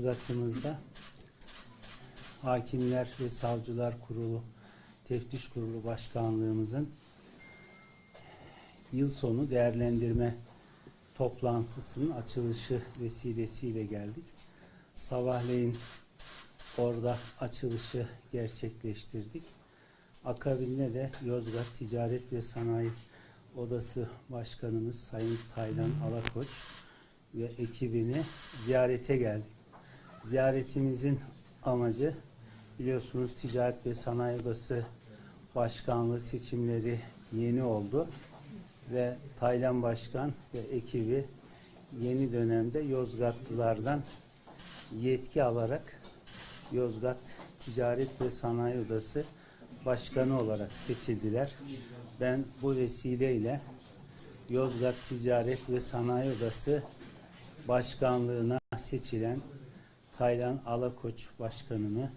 Yozgat'ımızda Hakimler ve Savcılar Kurulu, Teftiş Kurulu Başkanlığımızın yıl sonu değerlendirme toplantısının açılışı vesilesiyle geldik. Sabahleyin orada açılışı gerçekleştirdik. Akabinde de Yozgat Ticaret ve Sanayi Odası Başkanımız Sayın Taylan Alakoç ve ekibini ziyarete geldik. Ziyaretimizin amacı biliyorsunuz Ticaret ve Sanayi Odası Başkanlığı seçimleri yeni oldu ve Taylan Başkan ve ekibi yeni dönemde Yozgatlılardan yetki alarak Yozgat Ticaret ve Sanayi Odası Başkanı olarak seçildiler. Ben bu vesileyle Yozgat Ticaret ve Sanayi Odası Başkanlığına seçilen Taylan Alakoç Başkanımı,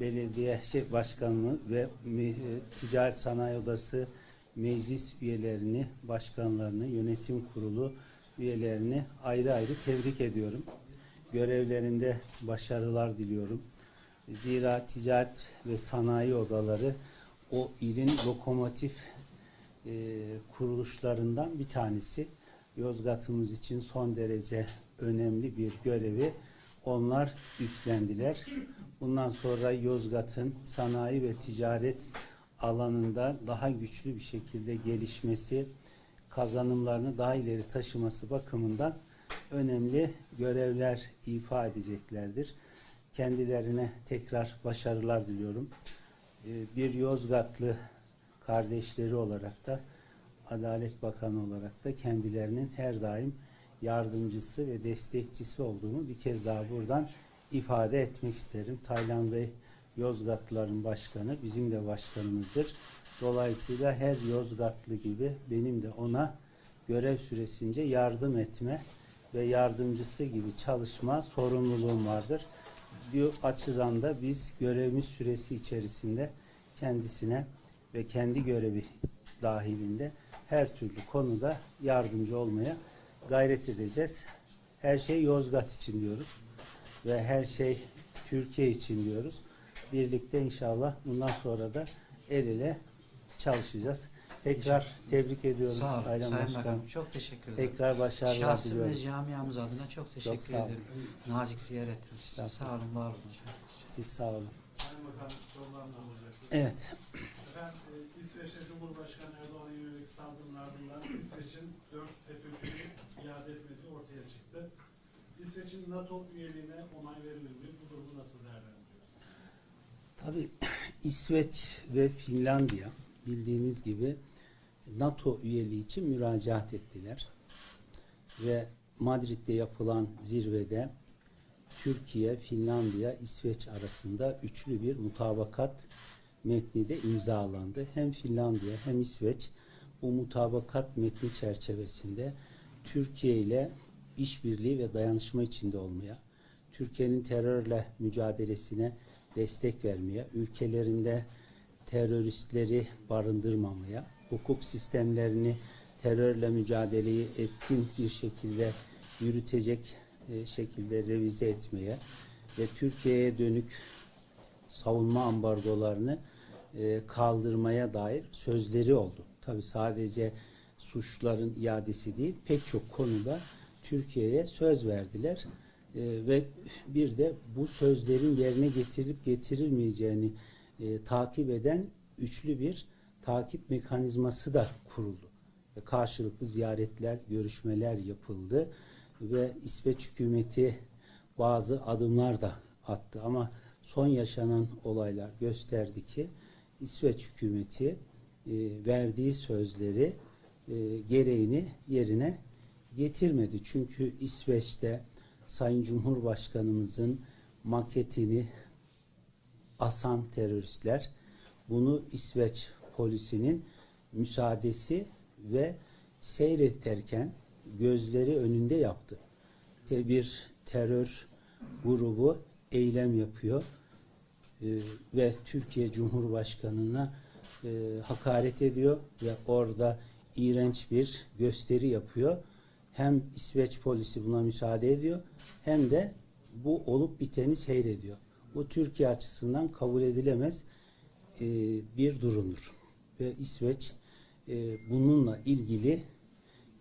belediye şey başkanımı ve e, Ticaret Sanayi Odası meclis üyelerini, başkanlarını, yönetim kurulu üyelerini ayrı ayrı tebrik ediyorum. Görevlerinde başarılar diliyorum. Zira ticaret ve sanayi odaları o ilin lokomotif e, kuruluşlarından bir tanesi. Yozgat'ımız için son derece önemli bir görevi onlar üstlendiler. Bundan sonra Yozgat'ın sanayi ve ticaret alanında daha güçlü bir şekilde gelişmesi, kazanımlarını daha ileri taşıması bakımından önemli görevler ifa edeceklerdir. Kendilerine tekrar başarılar diliyorum. Ee, Bir Yozgatlı kardeşleri olarak da Adalet Bakanı olarak da kendilerinin her daim yardımcısı ve destekçisi olduğumu bir kez daha buradan ifade etmek isterim. Taylan Bey Yozgatlıların başkanı, bizim de başkanımızdır. Dolayısıyla her Yozgatlı gibi benim de ona görev süresince yardım etme ve yardımcısı gibi çalışma sorumluluğum vardır. Bir açıdan da biz görevimiz süresi içerisinde kendisine ve kendi görevi dahilinde her türlü konuda yardımcı olmaya gayret edeceğiz. Her şey Yozgat için diyoruz ve her şey Türkiye için diyoruz. Birlikte inşallah bundan sonra da el ele çalışacağız. Tekrar tebrik ediyorum Sağ olun Sayın Başkanım. Bakanım. Çok teşekkür ederim. Tekrar başarılar Şahsım ve diliyorum. camiamız adına çok teşekkür sağ olun. ederim. Nazik ziyaretiniz için. Sağ olun, var olun. Siz sağ olun. Sayın Bakan sorularım olacak. Evet. Efendim e, İsveç'te Cumhurbaşkanı Erdoğan'a yönelik saldırının ardından İsveç'in 4 FETÖ'cüyü iade etmediği ortaya çıktı. İsveç'in NATO üyeliğine onay verilir mi? Bu durumu nasıl değerlendiriyorsunuz? Tabii İsveç ve Finlandiya bildiğiniz gibi NATO üyeliği için müracaat ettiler. Ve Madrid'de yapılan zirvede Türkiye, Finlandiya, İsveç arasında üçlü bir mutabakat metni de imzalandı. Hem Finlandiya hem İsveç bu mutabakat metni çerçevesinde Türkiye ile işbirliği ve dayanışma içinde olmaya, Türkiye'nin terörle mücadelesine destek vermeye, ülkelerinde teröristleri barındırmamaya, hukuk sistemlerini terörle mücadeleyi etkin bir şekilde yürütecek e, şekilde revize etmeye ve Türkiye'ye dönük savunma ambargolarını e, kaldırmaya dair sözleri oldu. Tabi sadece suçların iadesi değil pek çok konuda Türkiye'ye söz verdiler E, ve bir de bu sözlerin yerine getirilip getirilmeyeceğini e, takip eden üçlü bir takip mekanizması da kuruldu. Ve karşılıklı ziyaretler, görüşmeler yapıldı ve İsveç hükümeti bazı adımlar da attı ama son yaşanan olaylar gösterdi ki İsveç hükümeti e, verdiği sözleri e, gereğini yerine getirmedi. Çünkü İsveç'te Sayın Cumhurbaşkanımızın maketini asan teröristler bunu İsveç polisinin müsaadesi ve seyrederken gözleri önünde yaptı. Bir terör grubu eylem yapıyor e, ve Türkiye Cumhurbaşkanı'na e, hakaret ediyor ve orada iğrenç bir gösteri yapıyor. Hem İsveç polisi buna müsaade ediyor hem de bu olup biteni seyrediyor. Bu Türkiye açısından kabul edilemez e, bir durumdur. Ve İsveç e, bununla ilgili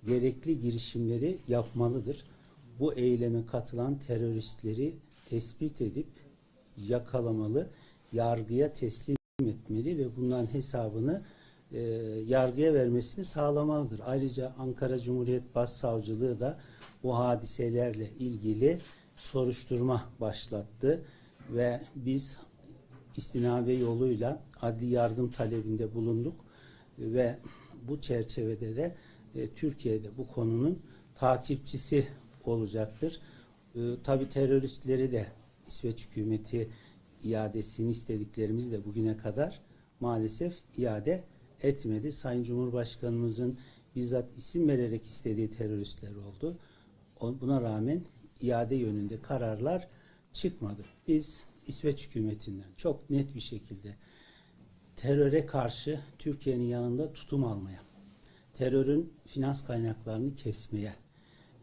gerekli girişimleri yapmalıdır. Bu eyleme katılan teröristleri tespit edip yakalamalı, yargıya teslim etmeli ve bunların hesabını e, yargıya vermesini sağlamalıdır. Ayrıca Ankara Cumhuriyet Başsavcılığı da bu hadiselerle ilgili soruşturma başlattı ve biz istinabe yoluyla adli yardım talebinde bulunduk ve bu çerçevede de e, Türkiye'de bu konunun takipçisi olacaktır. E, Tabi teröristleri de İsveç hükümeti iadesini istediklerimiz de bugüne kadar maalesef iade etmedi. Sayın Cumhurbaşkanımızın bizzat isim vererek istediği teröristler oldu. Buna rağmen iade yönünde kararlar çıkmadı. Biz İsveç hükümetinden çok net bir şekilde teröre karşı Türkiye'nin yanında tutum almaya, terörün finans kaynaklarını kesmeye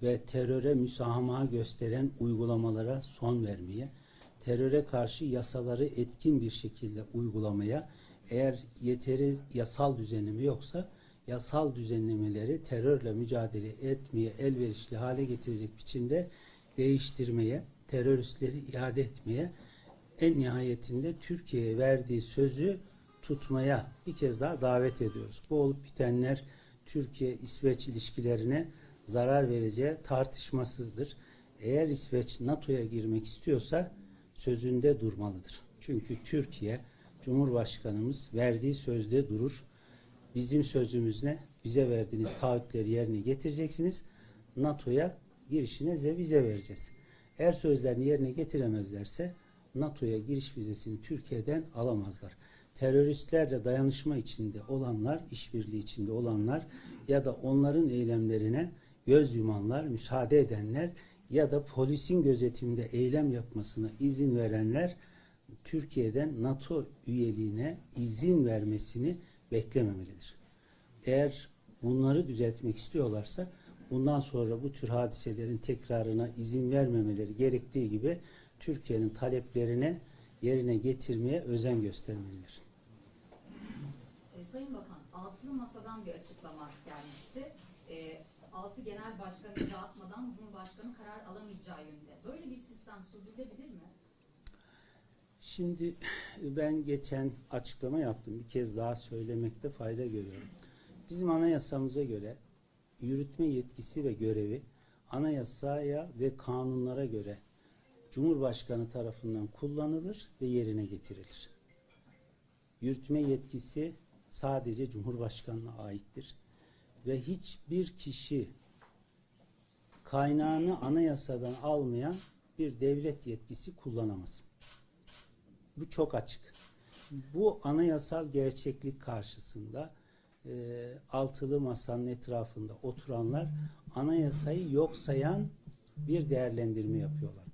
ve teröre müsamaha gösteren uygulamalara son vermeye, teröre karşı yasaları etkin bir şekilde uygulamaya, eğer yeteri yasal düzenleme yoksa yasal düzenlemeleri terörle mücadele etmeye elverişli hale getirecek biçimde değiştirmeye, teröristleri iade etmeye, en nihayetinde Türkiye'ye verdiği sözü tutmaya bir kez daha davet ediyoruz. Bu olup bitenler Türkiye-İsveç ilişkilerine zarar vereceği tartışmasızdır. Eğer İsveç NATO'ya girmek istiyorsa sözünde durmalıdır. Çünkü Türkiye Cumhurbaşkanımız verdiği sözde durur. Bizim sözümüz ne? Bize verdiğiniz taahhütleri yerine getireceksiniz. NATO'ya girişine vize vereceğiz. Eğer sözlerini yerine getiremezlerse NATO'ya giriş vizesini Türkiye'den alamazlar. Teröristlerle dayanışma içinde olanlar, işbirliği içinde olanlar ya da onların eylemlerine göz yumanlar, müsaade edenler ya da polisin gözetiminde eylem yapmasına izin verenler Türkiye'den NATO üyeliğine izin vermesini beklememelidir. Eğer bunları düzeltmek istiyorlarsa bundan sonra bu tür hadiselerin tekrarına izin vermemeleri gerektiği gibi Türkiye'nin taleplerine yerine getirmeye özen göstermelidir. E, Sayın Bakan, altılı masadan bir açıklama gelmişti. E, altı genel başkan imza atmadan Cumhurbaşkanı karar alamayacağı yönünde. Böyle bir sistem sürdürülebilir mi? Şimdi ben geçen açıklama yaptım. Bir kez daha söylemekte fayda görüyorum. Bizim anayasamıza göre yürütme yetkisi ve görevi anayasaya ve kanunlara göre Cumhurbaşkanı tarafından kullanılır ve yerine getirilir. Yürütme yetkisi sadece Cumhurbaşkanına aittir ve hiçbir kişi kaynağını anayasadan almayan bir devlet yetkisi kullanamaz. Bu çok açık. Bu anayasal gerçeklik karşısında e, altılı masanın etrafında oturanlar anayasayı yok sayan bir değerlendirme yapıyorlar.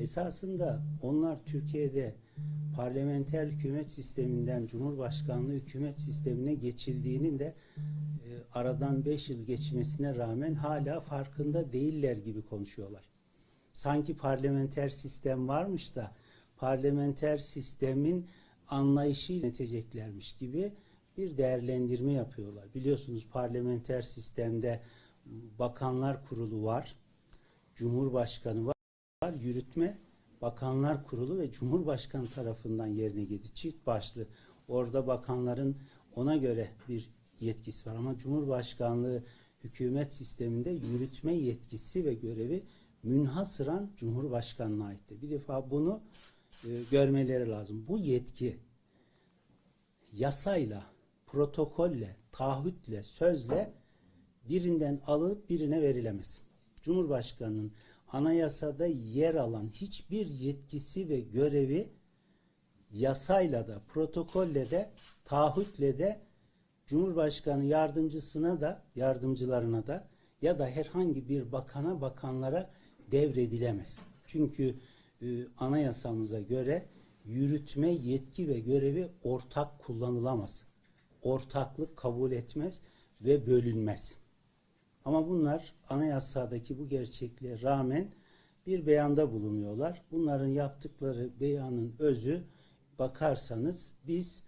Esasında onlar Türkiye'de parlamenter hükümet sisteminden Cumhurbaşkanlığı hükümet sistemine geçildiğinin de e, aradan 5 yıl geçmesine rağmen hala farkında değiller gibi konuşuyorlar. Sanki parlamenter sistem varmış da parlamenter sistemin anlayışıyla yöneteceklermiş gibi bir değerlendirme yapıyorlar. Biliyorsunuz parlamenter sistemde bakanlar kurulu var, cumhurbaşkanı var, yürütme bakanlar kurulu ve cumhurbaşkanı tarafından yerine geldi. Çift başlı. Orada bakanların ona göre bir yetkisi var ama cumhurbaşkanlığı hükümet sisteminde yürütme yetkisi ve görevi münhasıran cumhurbaşkanına aittir. Bir defa bunu e, görmeleri lazım. Bu yetki yasayla, protokolle, taahhütle, sözle birinden alıp birine verilemez. Cumhurbaşkanının anayasada yer alan hiçbir yetkisi ve görevi yasayla da, protokolle de, taahhütle de Cumhurbaşkanı yardımcısına da, yardımcılarına da ya da herhangi bir bakana, bakanlara devredilemez. Çünkü e, anayasamıza göre yürütme yetki ve görevi ortak kullanılamaz. Ortaklık kabul etmez ve bölünmez. Ama bunlar anayasadaki bu gerçekliğe rağmen bir beyanda bulunuyorlar. Bunların yaptıkları beyanın özü bakarsanız biz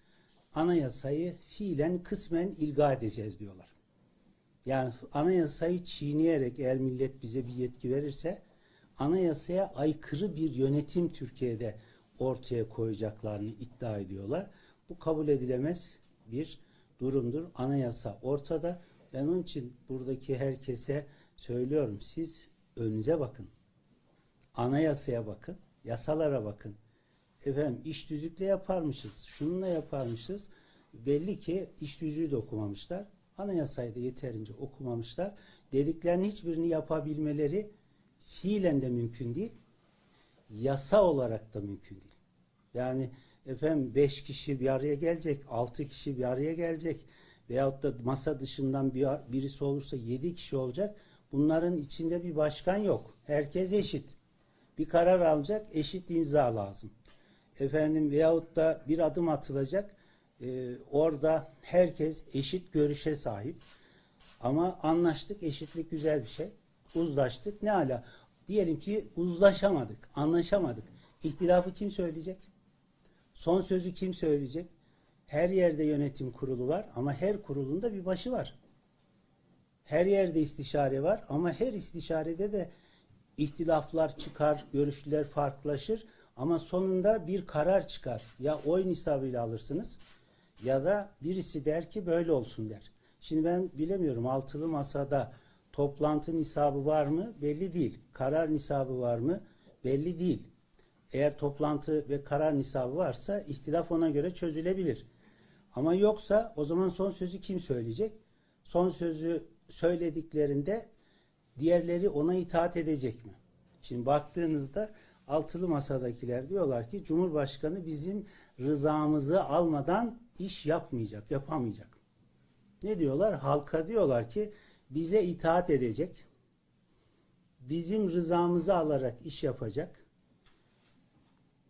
anayasayı fiilen kısmen ilga edeceğiz diyorlar. Yani anayasayı çiğneyerek eğer millet bize bir yetki verirse anayasaya aykırı bir yönetim Türkiye'de ortaya koyacaklarını iddia ediyorlar. Bu kabul edilemez bir durumdur. Anayasa ortada. Ben onun için buradaki herkese söylüyorum. Siz önünüze bakın. Anayasaya bakın. Yasalara bakın. Efendim iş tüzükle yaparmışız. Şununla yaparmışız. Belli ki iş tüzüğü de okumamışlar. Anayasayı da yeterince okumamışlar. Dediklerinin hiçbirini yapabilmeleri fiilen de mümkün değil. Yasa olarak da mümkün değil. Yani efendim beş kişi bir araya gelecek, altı kişi bir araya gelecek veyahut da masa dışından bir, birisi olursa yedi kişi olacak. Bunların içinde bir başkan yok. Herkes eşit. Bir karar alacak, eşit imza lazım. Efendim veyahut da bir adım atılacak. Ee, orada herkes eşit görüşe sahip. Ama anlaştık, eşitlik güzel bir şey. Uzlaştık, ne ala. Diyelim ki uzlaşamadık, anlaşamadık. İhtilafı kim söyleyecek? Son sözü kim söyleyecek? Her yerde yönetim kurulu var ama her kurulun da bir başı var. Her yerde istişare var ama her istişarede de ihtilaflar çıkar, görüşler farklılaşır ama sonunda bir karar çıkar. Ya oy nisabıyla alırsınız ya da birisi der ki böyle olsun der. Şimdi ben bilemiyorum altılı masada toplantı nisabı var mı? Belli değil. Karar nisabı var mı? Belli değil. Eğer toplantı ve karar nisabı varsa ihtilaf ona göre çözülebilir. Ama yoksa o zaman son sözü kim söyleyecek? Son sözü söylediklerinde diğerleri ona itaat edecek mi? Şimdi baktığınızda altılı masadakiler diyorlar ki Cumhurbaşkanı bizim rızamızı almadan iş yapmayacak, yapamayacak. Ne diyorlar? Halka diyorlar ki bize itaat edecek, bizim rızamızı alarak iş yapacak,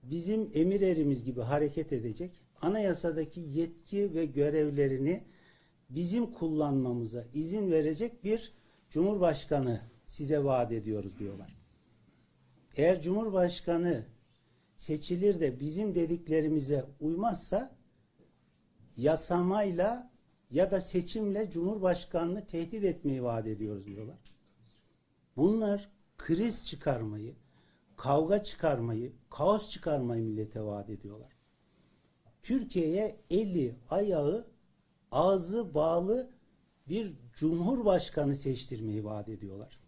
bizim emir erimiz gibi hareket edecek, anayasadaki yetki ve görevlerini bizim kullanmamıza izin verecek bir cumhurbaşkanı size vaat ediyoruz diyorlar. Eğer cumhurbaşkanı seçilir de bizim dediklerimize uymazsa yasamayla ya da seçimle cumhurbaşkanını tehdit etmeyi vaat ediyoruz diyorlar. Bunlar kriz çıkarmayı, kavga çıkarmayı, kaos çıkarmayı millete vaat ediyorlar. Türkiye'ye eli, ayağı, ağzı bağlı bir cumhurbaşkanı seçtirmeyi vaat ediyorlar.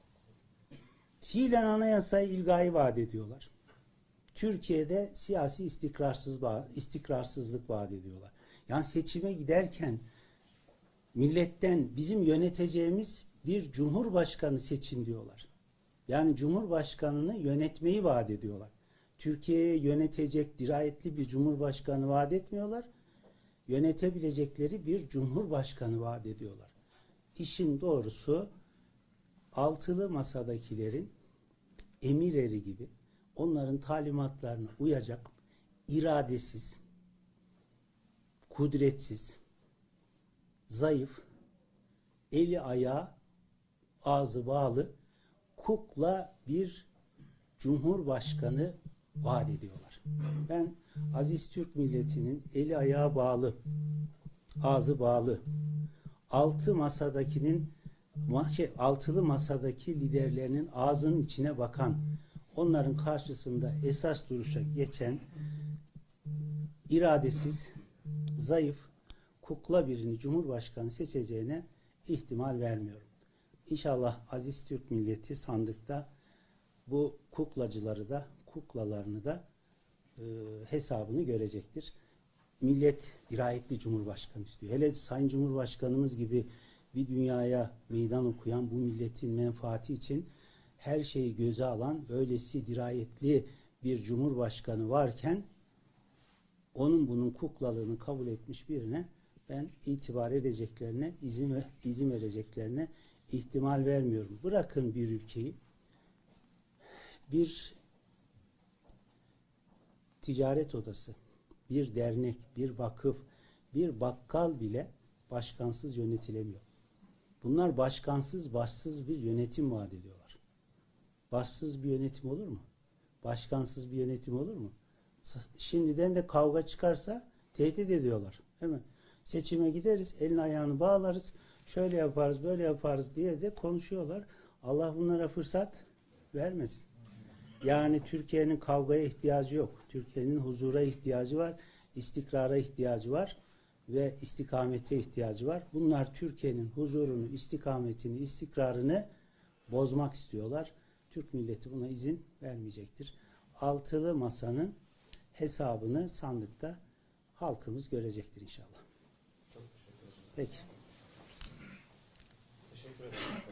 Fiilen anayasayı ilgayı vaat ediyorlar. Türkiye'de siyasi istikrarsız istikrarsızlık vaat ediyorlar. Yani seçime giderken milletten bizim yöneteceğimiz bir cumhurbaşkanı seçin diyorlar. Yani cumhurbaşkanını yönetmeyi vaat ediyorlar. Türkiye'yi yönetecek dirayetli bir cumhurbaşkanı vaat etmiyorlar. Yönetebilecekleri bir cumhurbaşkanı vaat ediyorlar. İşin doğrusu altılı masadakilerin emir eri gibi onların talimatlarına uyacak iradesiz, kudretsiz, zayıf, eli ayağı, ağzı bağlı kukla bir cumhurbaşkanı vaat ediyorlar. Ben aziz Türk milletinin eli ayağı bağlı, ağzı bağlı, altı masadakinin şey, altılı masadaki liderlerinin ağzının içine bakan, onların karşısında esas duruşa geçen iradesiz, zayıf, kukla birini cumhurbaşkanı seçeceğine ihtimal vermiyorum. İnşallah aziz Türk milleti sandıkta bu kuklacıları da kuklalarını da e, hesabını görecektir. Millet dirayetli cumhurbaşkanı istiyor. Hele Sayın Cumhurbaşkanımız gibi bir dünyaya meydan okuyan bu milletin menfaati için her şeyi göze alan böylesi dirayetli bir cumhurbaşkanı varken onun bunun kuklalığını kabul etmiş birine ben itibar edeceklerine, izin, izin vereceklerine ihtimal vermiyorum. Bırakın bir ülkeyi bir ticaret odası, bir dernek, bir vakıf, bir bakkal bile başkansız yönetilemiyor. Bunlar başkansız, başsız bir yönetim vaat ediyorlar. Başsız bir yönetim olur mu? Başkansız bir yönetim olur mu? Şimdiden de kavga çıkarsa tehdit ediyorlar. Hemen seçime gideriz, elini ayağını bağlarız, şöyle yaparız, böyle yaparız diye de konuşuyorlar. Allah bunlara fırsat vermesin. Yani Türkiye'nin kavgaya ihtiyacı yok. Türkiye'nin huzura ihtiyacı var, istikrara ihtiyacı var ve istikamete ihtiyacı var. Bunlar Türkiye'nin huzurunu, istikametini, istikrarını bozmak istiyorlar. Türk milleti buna izin vermeyecektir. Altılı masanın hesabını sandıkta halkımız görecektir inşallah. Peki. Teşekkür ederim.